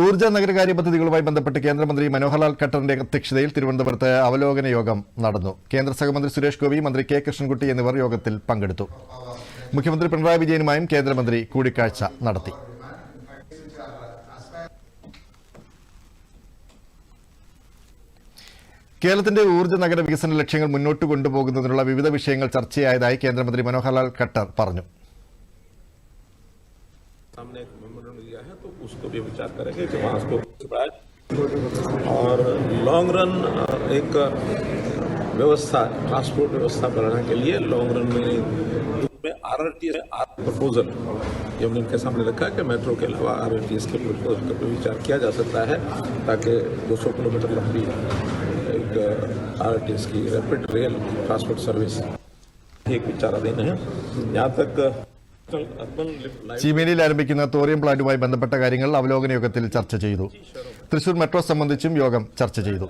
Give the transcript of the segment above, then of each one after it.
ഊർജ നഗരകാര്യ പദ്ധതികളുമായി ബന്ധപ്പെട്ട് കേന്ദ്രമന്ത്രി മനോഹർലാൽ ഖട്ടറിന്റെ അധ്യക്ഷതയിൽ തിരുവനന്തപുരത്ത് അവലോകന യോഗം നടന്നു. കേന്ദ്ര സഹമന്ത്രി സുരേഷ് ഗോപി മന്ത്രി കെ കൃഷ്ണൻകുട്ടി എന്നിവർ യോഗത്തിൽ പങ്കെടുത്തു. മുഖ്യമന്ത്രി പിണറായി വിജയനുമായും കേന്ദ്രമന്ത്രി കൂടിക്കാഴ്ച നടത്തി. കേരളത്തിന്റെ ഊർജ നഗര വികസന ലക്ഷ്യങ്ങൾ മുന്നോട്ട് കൊണ്ടുപോകുന്നതിനുള്ള വിവിധ വിഷയങ്ങൾ ചർച്ചയായതായി കേന്ദ്രമന്ത്രി മനോഹർലാൽ ഖട്ടർ പറഞ്ഞു. सामने एक मेमोरेंडम दिया है तो उसको भी विचार करेंगे कि वहाँ उसको और लॉन्ग रन एक व्यवस्था ट्रांसपोर्ट व्यवस्था बनाने के लिए लॉन्ग रन में आर आर टी प्रपोजल ये हमने इनके सामने रखा है कि मेट्रो के अलावा आर आर टी एस के प्रपोजल का भी विचार किया जा सकता है, ताकि 200 किलोमीटर लंबी एक आर आर टी एस की रैपिड रेल ट्रांसपोर्ट सर्विस एक विचाराधीन है। यहाँ तक ചീമേനിയിൽ ആരംഭിക്കുന്ന തോറിയം പ്ലാന്റുമായി ബന്ധപ്പെട്ട കാര്യങ്ങൾ അവലോകന യോഗത്തിൽ ചർച്ച ചെയ്തു. തൃശൂർ മെട്രോ സംബന്ധിച്ചും യോഗം ചർച്ച ചെയ്തു.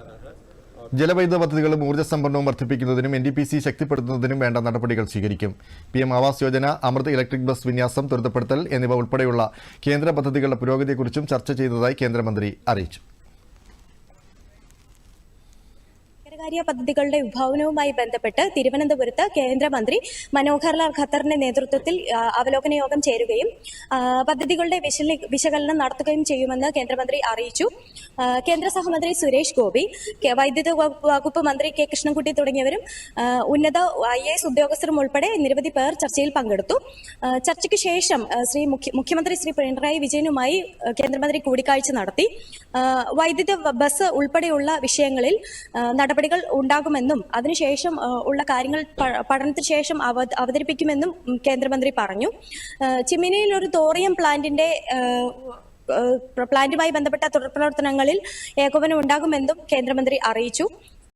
ജലവൈദ്യുത പദ്ധതികളും ഊർജ സംഭരണവും വർദ്ധിപ്പിക്കുന്നതിനും എൻ ഡി പി സി ശക്തിപ്പെടുത്തുന്നതിനും വേണ്ട നടപടികൾ സ്വീകരിക്കും. P M Awas Yojana Amrut electric bus വിന്യാസം ത്വരിതപ്പെടുത്തൽ എന്നിവ ഉൾപ്പെടെയുള്ള കേന്ദ്ര പദ്ധതികളുടെ പുരോഗതിയെക്കുറിച്ചും ചർച്ച ചെയ്തതായി കേന്ദ്രമന്ത്രി അറിയിച്ചു. നഗരകാര്യ പദ്ധതികളുടെ വിഭാവനവുമായി ബന്ധപ്പെട്ട് തിരുവനന്തപുരത്ത് കേന്ദ്രമന്ത്രി മനോഹർലാൽ ഖത്തറിന്റെ നേതൃത്വത്തിൽ അവലോകന യോഗം ചേരുകയും പദ്ധതികളുടെ വിശകലനം നടത്തുകയും ചെയ്യുമെന്ന് കേന്ദ്രമന്ത്രി അറിയിച്ചു. കേന്ദ്ര സഹമന്ത്രി സുരേഷ് ഗോപി വൈദ്യുത വകുപ്പ് മന്ത്രി കെ കൃഷ്ണൻകുട്ടി തുടങ്ങിയവരും ഉന്നത ഐ എസ് ഉദ്യോഗസ്ഥരും ഉൾപ്പെടെ നിരവധി പേർ ചർച്ചയിൽ പങ്കെടുത്തു. ചർച്ചയ്ക്ക് ശേഷം ശ്രീ മുഖ്യമന്ത്രി ശ്രീ പിണറായി വിജയനുമായി കേന്ദ്രമന്ത്രി കൂടിക്കാഴ്ച നടത്തി. വൈദ്യുത ബസ് ഉൾപ്പെടെയുള്ള വിഷയങ്ങളിൽ ആ, നടപടികൾ ഉണ്ടാകുമെന്നും അതിനുശേഷം ഉള്ള കാര്യങ്ങൾ പഠനത്തിന് ശേഷം അവ- അവതരിപ്പിക്കുമെന്നും കേന്ദ്രമന്ത്രി പറഞ്ഞു. ചിമിനിയിൽ ഒരു തോറിയം പ്ലാന്റിന്റെ പ്ലാന്റുമായി ബന്ധപ്പെട്ട തുടർ പ്രവർത്തനങ്ങളിൽ ഏകോപനം ഉണ്ടാകുമെന്നും കേന്ദ്രമന്ത്രി അറിയിച്ചു.